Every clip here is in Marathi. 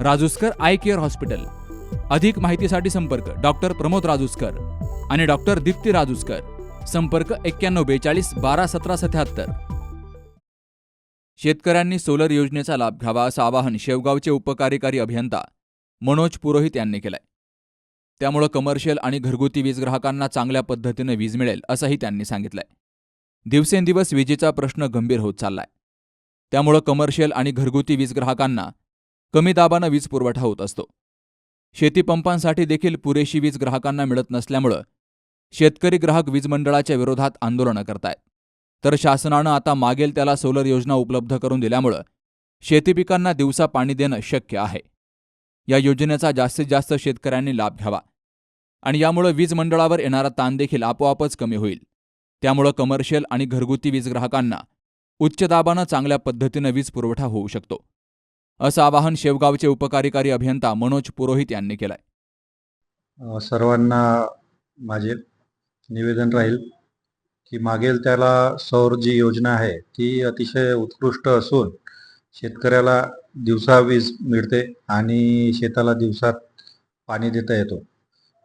Rajuskar eye care hospital. अधिक माहितीसाठी संपर्क डॉक्टर प्रमोद राजूस्कर आणि डॉक्टर दीप्ती राजूस्कर. संपर्क एक्क्याण्णव बेचाळीस बारा सतरा सत्याहत्तर. शेतकऱ्यांनी सोलर योजनेचा लाभ घ्यावा असं आवाहन शेवगावचे उपकार्यकारी अभियंता मनोज पुरोहित यांनी केलंय. त्यामुळं कमर्शियल आणि घरगुती वीज ग्राहकांना चांगल्या पद्धतीनं वीज मिळेल असंही त्यांनी सांगितलंय. दिवसेंदिवस विजेचा प्रश्न गंभीर होत चाललाय. त्यामुळं कमर्शियल आणि घरगुती वीज ग्राहकांना कमी दाबानं वीज पुरवठा होत असतो. शेतीपंपांसाठी देखील पुरेशी वीज ग्राहकांना मिळत नसल्यामुळं शेतकरी ग्राहक वीज मंडळाच्या विरोधात आंदोलनं करतायत. तर शासनानं आता मागेल त्याला सोलर योजना उपलब्ध करून दिल्यामुळं शेती पिकांना दिवसा पाणी देणं शक्य आहे. या योजनेचा जास्तीत जास्त शेतकऱ्यांनी लाभ घ्यावा. आणि यामुळं वीज मंडळावर येणारा ताण देखील आपोआपच कमी होईल. त्यामुळं कमर्शियल आणि घरगुती वीज ग्राहकांना उच्च दाबानं चांगल्या पद्धतीनं वीज पुरवठा होऊ शकतो. असं आवाहन शेवगावचे उपकार्यकारी अभियंता मनोज पुरोहित यांनी केलंय. सर्वांना माझे निवेदन राहील की मागेल त्याला सौर जी योजना आहे ती अतिशय उत्कृष्ट असून शेतकऱ्याला दिवसा वीज मिळते आणि शेताला दिवसात पाणी देता येतो.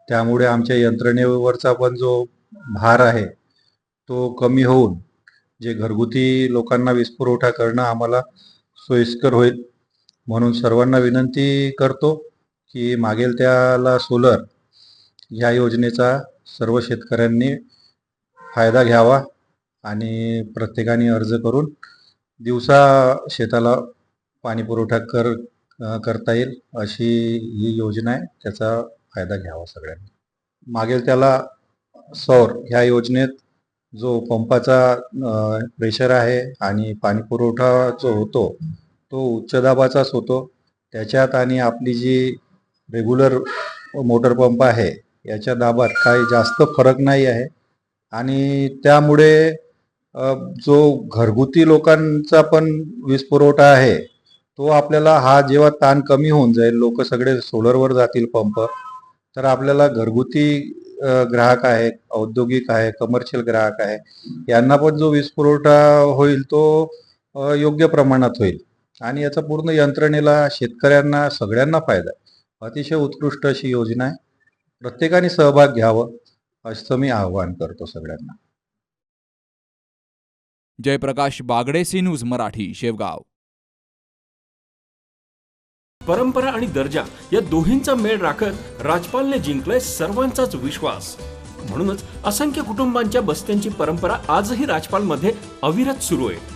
त्यामुळे आमच्या यंत्रणेवरचा पण जो भार आहे तो कमी होऊन जे घरगुती लोकांना वीज पुरवठा करणं आम्हाला सोयीस्कर होईल. म्हणून सर्वांना विनंती करतो की मागेल त्याला सोलर ह्या योजनेचा सर्व शेतकऱ्यांनी फायदा घ्यावा आणि प्रत्येकाने अर्ज करून दिवसा शेताला पाणी पुरवठा कर करता येईल अशी ही योजना आहे. त्याचा फायदा घ्यावा सगळ्यांनी. मागेल त्याला सौर ह्या योजनेत जो पंपाचा प्रेशर आहे आणि पाणी पुरवठा जो होतो तो उच्च दाबाचाच होतो त्याच्यात आणि आपली जी रेग्युलर मोटर पंप आहे याच्या दाबात काही जास्त फरक नाही आहे. आणि त्यामुळे जो घरगुती लोकांचा पण वीज पुरवठा आहे तो आपल्याला हा जेव्हा ताण कमी होऊन जाईल लोक सगळे सोलरवर जातील पंप तर आपल्याला घरगुती ग्राहक आहे औद्योगिक आहे कमर्शियल ग्राहक आहे यांना पण जो वीज पुरवठा होईल तो योग्य प्रमाणात होईल. आणि याचा पूर्ण यंत्रणेला शेतकऱ्यांना सगळ्यांना फायदा आहे. अतिशय उत्कृष्ट अशी योजना आहे. प्रत्येकाने सहभाग घ्यावं असं मी आवाहन करतो सगळ्यांना. Jayprakash Bagde C news Marathi Shevgaon. परंपरा आणि दर्जा या दोन्हींचा मेळ राखत राजपालने जिंकलाय सर्वांचाच विश्वास. म्हणूनच असंख्य कुटुंबांच्या बस्त्यांची परंपरा आजही राजपालमध्ये अविरत सुरू आहे.